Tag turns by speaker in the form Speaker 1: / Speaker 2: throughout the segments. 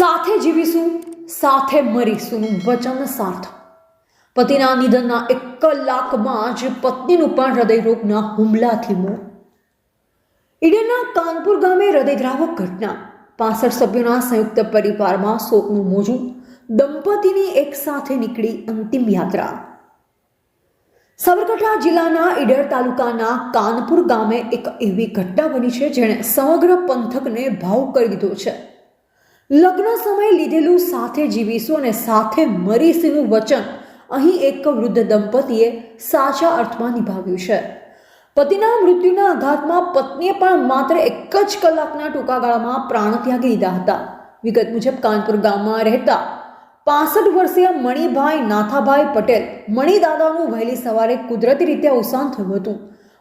Speaker 1: સાથે જીવીશું, સાથે મરીશું. વચન સાર્થ. પતિના નિધનના એક કલાકમાં જ પત્નીનું પણ હૃદયરોગના હુમલાથી મોત. ઈડનના કાનપુર ગામે હૃદયદ્રાવક ઘટના. પાસઠ સભ્યોના સંયુક્ત પરિવારમાં શોકનું મોજું. દંપતીની એક સાથે નીકળી અંતિમ યાત્રા. સાબરકાંઠા જિલ્લાના ઈડર તાલુકાના કાનપુર ગામે એક એવી ઘટના બની છે જેણે સમગ્ર પંથકને ભાવ કરી દીધો છે. લગ્ન સમયે લીધેલું સાથે જીવીશું અને સાથે મરીશીનું વચન અહીં એક વૃદ્ધ દંપતીએ સાચા અર્થમાં નિભાવ્યું છે. પતિના મૃત્યુના આઘાતમાં પત્નીએ પણ માત્ર એક જ કલાકના ટૂંકા ગાળામાં પ્રાણ ત્યાગી દીધા હતા. વિગત મુજબ કાનપુર ગામમાં રહેતા પાસઠ વર્ષીય મણિભાઈ નાથાભાઈ પટેલ મણિદાદાનું વહેલી સવારે કુદરતી રીતે અવસાન થયું હતું.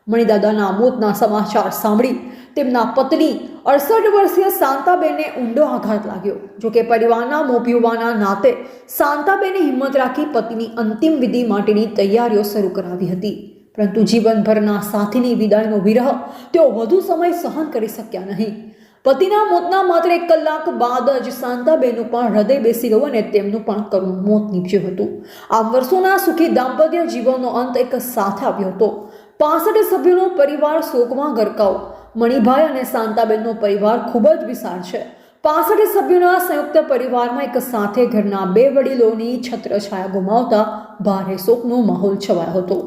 Speaker 1: મણિદાદાના મોતના સમાચાર સાંભળી તેમના પત્ની અડસઠ વર્ષીય શાંતાબેનને ઊંડો આઘાત લાગ્યો. જોકે પરિવારના મોભી હોવાના નાતે શાંતાબેને હિંમત રાખી પતિની અંતિમ વિધિ માટેની તૈયારીઓ શરૂ કરાવી હતી. પરંતુ જીવનભરના સાથીની વિદાયનો વિરહ તેઓ વધુ સમય સહન કરી શક્યા નહીં. પતિના મોતના માત્ર એક કલાક બાદ જ શાંતાબેનનું પણ હૃદય બેસી ગયું અને તેમનું પણ કરુણ મોત નીપજ્યું હતું. આ વર્ષોના સુખી દાંપત્ય જીવનનો અંત એક સાથે આવ્યો હતો. પાસઠ સભ્યોનો પરિવાર શોકમાં ગરકાવ. મણિભાઈ અને શાંતાબેનનો પરિવાર ખૂબ જ વિશાળ છે. પાસઠ સભ્યોના સંયુક્ત પરિવારમાં એક સાથે ઘરના બે વડીલોની છત્રછાયા ગુમાવતા ભારે શોકનો માહોલ છવાયો હતો.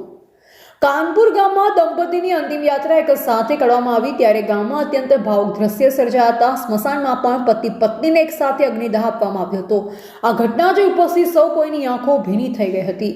Speaker 1: કાનપુર ગામમાં દંપતીની અંતિમ યાત્રા એક સાથે કરવામાં આવી ત્યારે ગામમાં અત્યંત ભાવુક દ્રશ્ય સર્જાયા હતા સ્મશાનમાં પણ પતિ પત્નીને એક સાથે અગ્નિદાહ આપવામાં આવ્યો હતો. આ ઘટના જોઈ ઉપસ્થિત સૌ કોઈની આંખો ભીની થઈ ગઈ હતી.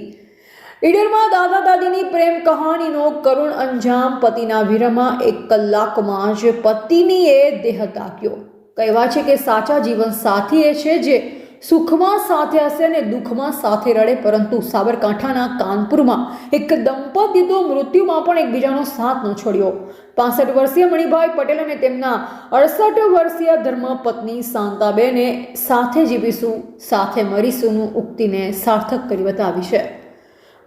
Speaker 1: ઈડરમાં દાદા દાદીની પ્રેમ કહાણીનો કરુણ અંજામ પતિના વિરહમાં એક કલાકમાં જ પતિનીએ દેહ તાક્યો કહેવા છે કે સાચા જીવન સાથી એ છે જે સુખમાં સાથે હશે અને દુઃખમાં સાથે રડે, પરંતુ સાબરકાંઠાના કાનપુરમાં એક દંપતી તો મૃત્યુમાં પણ એકબીજાનો સાથ ન છોડ્યો પાસઠ વર્ષીય મણિભાઈ પટેલ અને તેમના અડસઠ વર્ષીય ધર્મપત્ની શાંતાબેને સાથે જીવીશું, સાથે મરીશુંનું ઉક્તિને સાર્થક કરી બતાવી છે.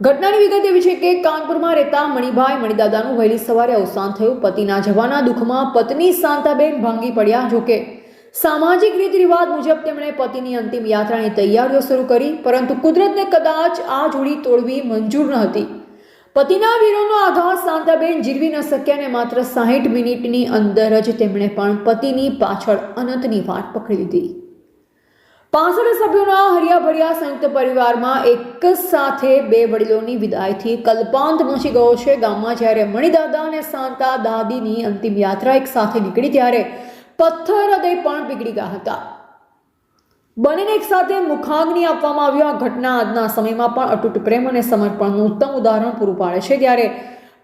Speaker 1: ઘટનાની વિગત એવી છે કે કાનપુરમાં રહેતા મણિભાઈ મણિદાદાનું વહેલી સવારે અવસાન થયું. પતિના જવાના દુઃખમાં પત્ની શાંતાબેન ભાંગી પડ્યા. જોકે સામાજિક રીતિ રિવાજ મુજબ તેમણે પતિની અંતિમ યાત્રાની તૈયારીઓ શરૂ કરી, પરંતુ કુદરતને કદાચ આ જોડી તોડવી મંજૂર ન હતી. પતિના વીરોનો આઘાત શાંતાબેન જીરવી ન શક્યા ને માત્ર સાહીઠ મિનિટની અંદર જ તેમણે પણ પતિની પાછળ અનંતની વાટ પકડી લીધી. પાસઠ સભ્યોના હરિયાભર્યા સંયુક્ત પરિવારમાં એક સાથે બે વડીલોની વિદાયથી કલ્પાંત મચી ગયો છે. ગામમાં જ્યારે મણિદાદા અને શાંતા દાદીની અંતિમ યાત્રા એક સાથે નીકળી ત્યારે પથ્થર હૃદય પણ બિગડી ગયા હતા. બંનેને એક સાથે મુખાગ્નિ આપવામાં આવ્યો. આ ઘટના આજના સમયમાં પણ અતૂટ પ્રેમ અને સમર્પણનું ઉત્તમ ઉદાહરણ પૂરું પાડે છે. ત્યારે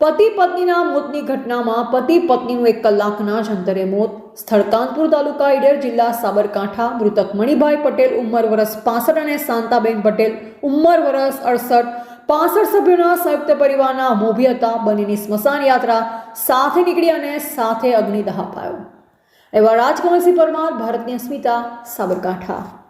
Speaker 1: પતિ પત્નીના મોતની ઘટનામાં પતિ પત્નીનું એક કલાકના જ અંતરે મોત. સ્થળ કાનપુર તાલુકા ઈડર જિલ્લા સાબરકાંઠા મૃતક મણિભાઈ પટેલ ઉંમર વર્ષ પાસઠ અને શાંતાબેન પટેલ ઉંમર વર્ષ અડસઠ. પાસઠ સભ્યોના સંયુક્ત પરિવારના મોભી હતા. બંનેની સ્મશાન યાત્રા સાથે નીકળી અને સાથે અગ્નિદાહ અપાયો. એવા રાજકમલસિંહ પરમાર, ભારતની અસ્મિતા, સાબરકાંઠા.